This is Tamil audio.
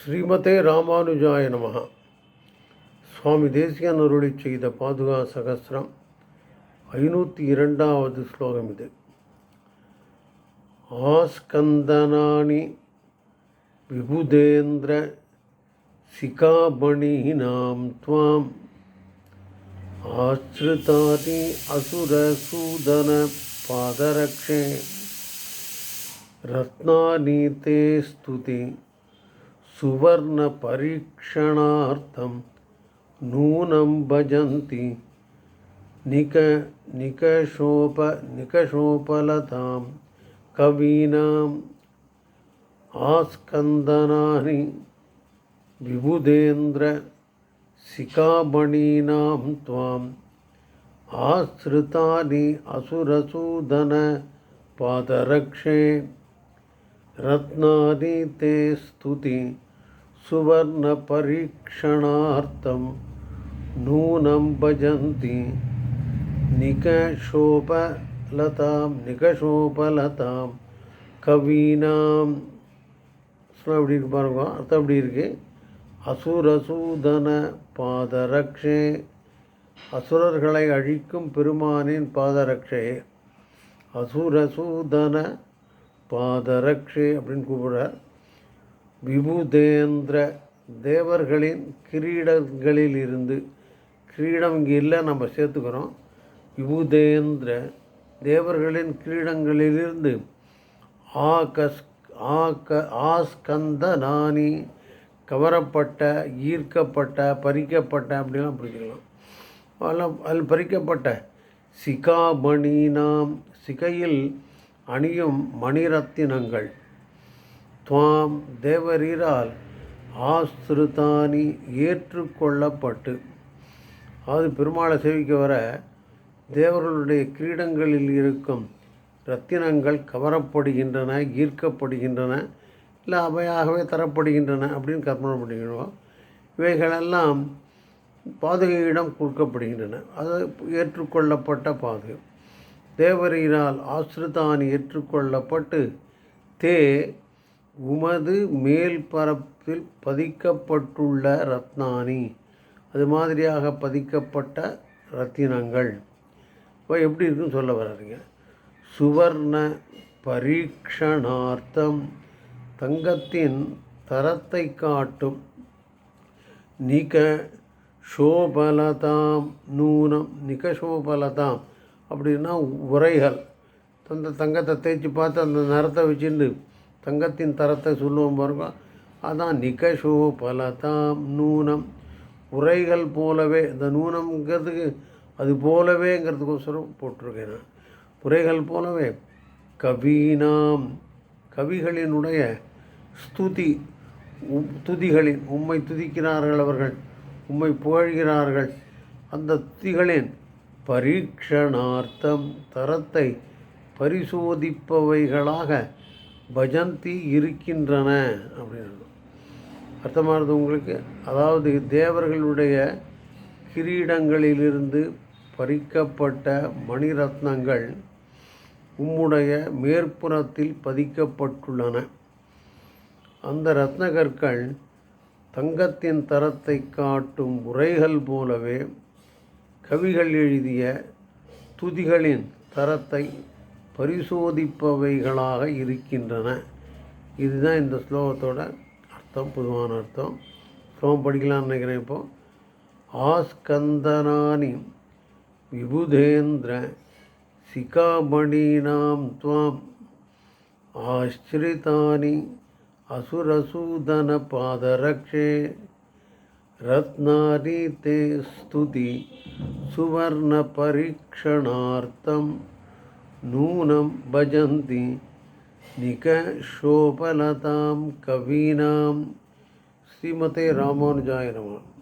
ஸ்ரீமதே ராமானுஜாய நமகா சுவாமி தேசியனருளி செய்த பாதுகா சகசிரம் ஐநூற்றி இரண்டாவது ஸ்லோகம் இது. ஆஸ்கந்தனானி விபுதேந்திர சிகாமணீனாம் துவாம். ஆஸ்ருதாதி அசுரசூதன பாதரக்ஷே. ரத்னானி தே ஸ்துதி. सुवर्णपरीक्षणार्थं नूनं भजन्ति निक निकषोप निकषोपलतां कवीनाम् आस्कन्दनानि विबुधेन्द्रशिखामणीनां त्वाम् आश्रितानि असुरसूदनपादरक्षे रत्नानि ते स्तुति सुवर्णपरीक्षणार्थं नूनं भजन्ति निकषोपलतां निकषोपलतां கவீனாம் அப்படி இருக்கு பாருங்க அர்த்தம் அப்படி இருக்கு அசுரசூதன பாதரக்ஷே அசுரர்களை அழிக்கும் பெருமானின் பாதரக்ஷே அசுரசூதன பாதரக்ஷே அப்படின்னு கூப்பிடுறார் விபுதேந்திர தேவர்களின் கிரீடங்களில் இருந்து கிரீடம் இங்கே இல்லை நம்ம சேர்த்துக்கிறோம். விபுதேந்திர தேவர்களின் கிரீடங்களிலிருந்து ஆகஸ் ஆக ஆஸ்கந்த நானி கவரப்பட்ட ஈர்க்கப்பட்ட பறிக்கப்பட்ட அப்படிலாம் பிடிச்சிக்கலாம். அதெல்லாம் அதில் பறிக்கப்பட்ட சிகாமணினாம் சிகையில் அணியும் மணிரத்தினங்கள். துவாம் தேவரீரால் ஆஸ்திருதானி ஏற்றுக்கொள்ளப்பட்டு அதாவது பெருமாளை சேவிக்க வர தேவர்களுடைய கிரீடங்களில் இருக்கும் ரத்தினங்கள் கவரப்படுகின்றன ஈர்க்கப்படுகின்றன இல்லை அவையாகவே தரப்படுகின்றன அப்படின்னு கற்பனை பண்ணிக்கிறோம் இவைகளெல்லாம் பாதுகையிடம் கொடுக்கப்படுகின்றன. அது ஏற்றுக்கொள்ளப்பட்ட பாதுகை தேவரீரால் ஆசிரிதான் ஏற்றுக்கொள்ளப்பட்டு தே உமது மேல் பரப்பில் பதிக்கப்பட்டுள்ள ரத்னானி அது மாதிரியாக பதிக்கப்பட்ட ரத்தினங்கள். இப்போ எப்படி இருக்குன்னு சொல்ல வர்றீங்க சுவர்ண பரீட்சணார்த்தம் தங்கத்தின் தரத்தை காட்டும் நிக ஷோபலதாம் நூனம் நிகஷோபலதாம் அப்படின்னா உரைகள். அந்த தங்கத்தை தேய்ச்சி பார்த்து அந்த நிறத்தை வச்சுட்டு தங்கத்தின் தரத்தை சொல்லுவோம் பாருங்க. அதான் நிகஷோ பலதாம் நூனம். உரைகள் போலவே இந்த நூனம்ங்கிறதுக்கு அது போலவேங்கிறதுக்கோசரம் போட்டிருக்கேன் நான் உரைகள் போலவே கவீனாம் கவிகளினுடைய ஸ்துதி துதிகளின் உம்மை துதிக்கிறார்கள் அவர்கள் உம்மை புகழ்கிறார்கள். அந்த துதிகளின் பரீட்சணார்த்தம் தரத்தை பரிசோதிப்பவைகளாக பஜந்தி இருக்கின்றன அப்படின்னு அர்த்தமானது உங்களுக்கு? அதாவது தேவர்களுடைய கிரீடங்களிலிருந்து பறிக்கப்பட்ட மணிரத்னங்கள் உம்முடைய மேற்புறத்தில் பதிக்கப்பட்டுள்ளன. அந்த ரத்னகற்கள் தங்கத்தின் தரத்தை காட்டும் உரைகள் போலவே கவிகள் எழுதிய துதிகளின் தரத்தை பரிசோதிப்பவைகளாக இருக்கின்றன. இதுதான் இந்த ஸ்லோகத்தோட அர்த்தம் பொதுவான அர்த்தம். ஸ்லோகம் படிக்கலாம்னு நினைக்கிறேன் இப்போது ஆஸ்கந்தனானி விபுதேந்திர சிகாமணீனாம் துவாம் ஆஸ்ரிதானி அசுரசூதன பாதரக்ஷே ரத்னானி தே ஸ்துதி சுவர்ணபரீக்ஷணார்த்தம் நூனம் பஜந்தி நிகஷோபலதாம் கவீனாம் ஸ்ரீமதே ராமானுஜாய நம